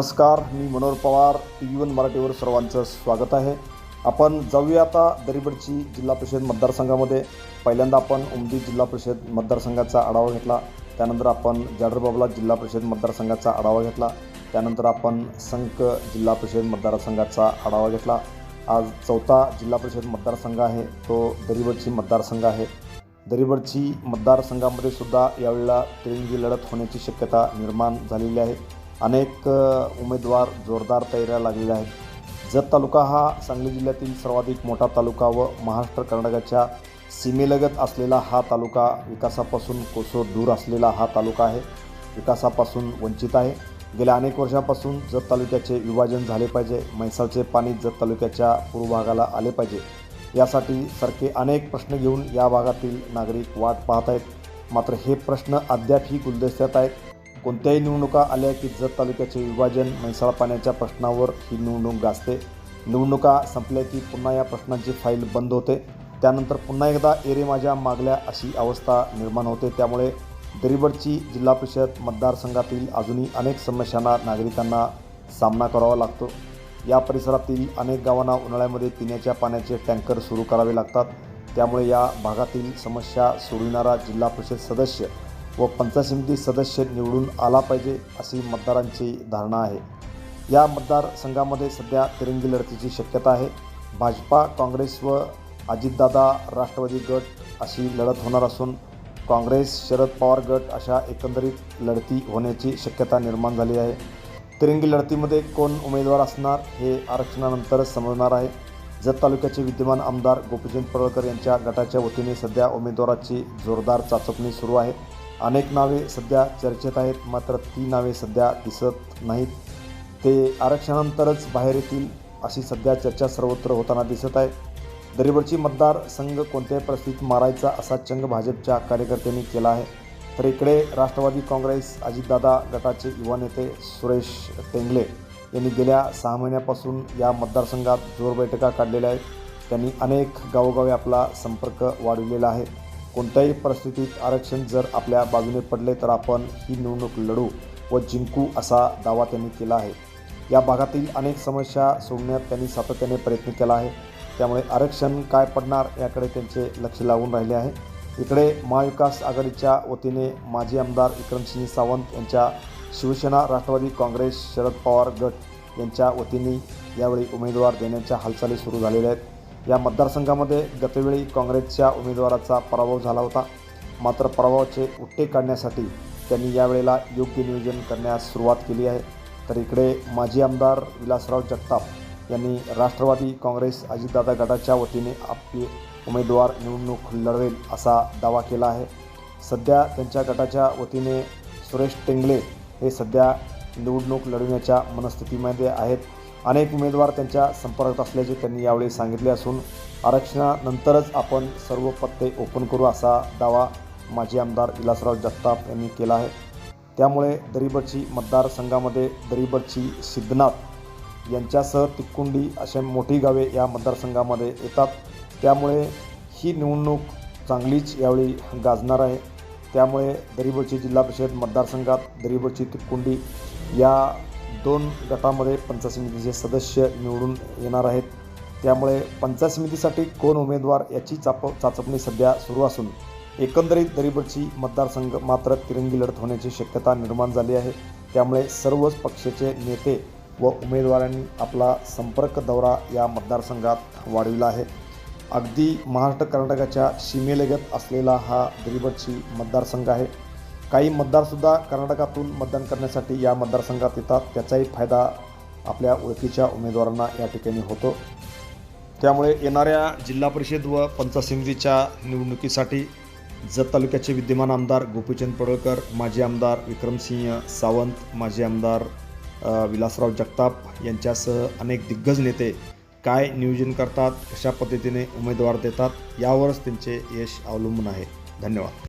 नमस्कार मी Manohar Pawar T V one मराठीवर सर्वांचं स्वागत आहे. आपण जाऊया आता दरीबडची जिल्हा परिषद मतदारसंघामध्ये. पहिल्यांदा आपण उमदी जिल्हा परिषद मतदारसंघाचा आढावा घेतला. त्यानंतर आपण जाडरबाबला जिल्हा परिषद मतदारसंघाचा आढावा घेतला. त्यानंतर आपण संक जिल्हा परिषद मतदारसंघाचा आढावा घेतला. आज चौथा जिल्हा परिषद मतदारसंघ आहे. तो दरीबडची मतदारसंघ आहे. दरीबडची मतदारसंघामध्ये सुद्धा यावेळेला तिरंगी लढत होण्याची शक्यता निर्माण झालेली आहे. अनेक उमेदवार जोरदार तयाऱ्या लागलेल्या आहेत. जत तालुका हा सांगली जिल्ह्यातील सर्वाधिक मोठा तालुका व महाराष्ट्र कर्नाटकाच्या सीमेलगत असलेला हा तालुका विकासापासून कोसो दूर असलेला हा तालुका आहे. विकासापासून वंचित आहे. गेल्या अनेक वर्षापासून जत तालुक्याचे विभाजन झाले पाहिजे. म्हैसाळचे पाणी जत तालुक्याच्या पूर्व भागाला आले पाहिजे. यासाठी सारखे अनेक प्रश्न घेऊन या भागातील नागरिक वाट पाहत आहेत. मात्र हे प्रश्न अद्यापही गुलदस्त्यात आहेत. कोणत्याही निवडणुका आल्या की जत तालुक्याचे विभाजन म्हैसाळ पाण्याच्या प्रश्नावर ही निवडणूक गाजते. निवडणुका संपल्या की पुन्हा या प्रश्नांची फाईल बंद होते. त्यानंतर पुन्हा एकदा एरे माझ्या मागल्या अशी अवस्था निर्माण होते. त्यामुळे दरिबडची जिल्हा परिषद मतदारसंघातील अजूनही अनेक समस्यांना नागरिकांना सामना करावा लागतो. या परिसरातील अनेक गावांना उन्हाळ्यामध्ये पिण्याच्या पाण्याचे टँकर सुरू करावे लागतात. त्यामुळे या भागातील समस्या सोडविणारा जिल्हा परिषद सदस्य व पंचायत समिती सदस्य निवडून आला पाहिजे अशी मतदारांची धारणा आहे. या मतदारसंघामध्ये सध्या तिरंगी लढतीची शक्यता आहे. भाजपा काँग्रेस व अजितदादा राष्ट्रवादी गट अशी लढत होणार असून काँग्रेस शरद पवार गट अशा एकंदरीत लढती होण्याची शक्यता निर्माण झाली आहे. तिरंगी लढतीमध्ये कोण उमेदवार असणार हे आरक्षणानंतरच समजणार आहे. जत तालुक्याचे विद्यमान आमदार गोपीचंद पडळकर यांच्या गटाच्या वतीने सध्या उमेदवाराची जोरदार चाचपणी सुरू आहे. अनेक नावे सध्या चर्चेत आहेत मात्र ती नावे सध्या दिसत नाहीत. ते आरक्षणानंतरच बाहेर येतील अशी सध्या चर्चा सर्वत्र होताना दिसत आहे. दरिबडची मतदार संघ कोणत्याही परिस्थितीत मारायचा असा चंग भाजपच्या कार्यकर्त्यांनी केला आहे. तर इकडे राष्ट्रवादी काँग्रेस अजितदादा गटाचे युवा नेते सुरेश टेंगले यांनी गेल्या सहा महिन्यापासून या मतदारसंघात जोर बैठका काढलेल्या आहेत. त्यांनी अनेक गावोगावी आपला संपर्क वाढविलेला आहे. कोणत्याही परिस्थितीत आरक्षण जर आपल्या बाजूने पडले तर आपण ही निवडणूक लढू व जिंकू असा दावा त्यांनी केला आहे. या भागातील अनेक समस्या सोडण्यात त्यांनी सातत्याने प्रयत्न केला आहे. त्यामुळे आरक्षण काय पडणार याकडे त्यांचे लक्ष लागून राहिले आहे. इकडे महाविकास आघाडीच्या वतीने माजी आमदार विक्रमसिंह सावंत यांच्या शिवसेना राष्ट्रवादी काँग्रेस शरद पवार गट यांच्या वतीने यावेळी उमेदवार देण्याच्या हालचाली सुरू झालेल्या आहेत. या मतदारसंघामध्ये गतवेळी काँग्रेसच्या उमेदवाराचा पराभव झाला होता. मात्र पराभवाचे उट्टे काढण्यासाठी त्यांनी यावेळेला योग्य नियोजन करण्यास सुरुवात केली आहे. तर इकडे माजी आमदार विलासराव जगताप यांनी राष्ट्रवादी काँग्रेस अजितदादा गटाच्या वतीने आपले उमेदवार निवडणूक लढवेल असा दावा केला आहे. सध्या त्यांच्या गटाच्या वतीने सुरेश टेंगले हे सध्या निवडणूक लढविण्याच्या मनस्थितीमध्ये आहेत. अनेक उमेदवार त्यांच्या संपर्कात असल्याचे त्यांनी यावेळी सांगितले असून आरक्षणानंतरच आपण सर्व पत्ते ओपन करू असा दावा माजी आमदार विलासराव जगताप यांनी केला आहे. त्यामुळे दरिबडची मतदारसंघामध्ये दरिबडची सिद्धनाथ यांच्यासह तिक्कुंडी अशा मोठी गावे या मतदारसंघामध्ये येतात. त्यामुळे ही निवडणूक चांगलीच यावेळी गाजणार आहे. त्यामुळे दरिबडची जिल्हा परिषद मतदारसंघात दरिबडची तिक्कुंडी या दोन गटामध्ये पंचायत समितीचे सदस्य निवडून येणार आहेत. त्यामुळे पंचायत समितीसाठी कोण उमेदवार याची चाप चाचपणी सध्या सुरू असून एकंदरीत दरीबडची मतदारसंघ मात्र तिरंगी लढत होण्याची शक्यता निर्माण झाली आहे. त्यामुळे सर्वच पक्षाचे नेते व उमेदवारांनी आपला संपर्क दौरा या मतदारसंघात वाढविला आहे. अगदी महाराष्ट्र कर्नाटकाच्या सीमेलगत असलेला हा दरीबडची मतदारसंघ आहे. काही मतदारसुद्धा कर्नाटकातून मतदान करण्यासाठी या मतदारसंघात येतात. त्याचाही फायदा आपल्या ओळखीच्या उमेदवारांना या ठिकाणी होतो. त्यामुळे येणाऱ्या जिल्हा परिषद व पंचायत समितीच्या निवडणुकीसाठी जत तालुक्याचे विद्यमान आमदार गोपीचंद पडळकर माजी आमदार विक्रमसिंह सावंत माजी आमदार विलासराव जगताप यांच्यासह अनेक दिग्गज नेते काय नियोजन करतात कशा पद्धतीने उमेदवार देतात यावरच त्यांचे यश अवलंबून आहे. धन्यवाद.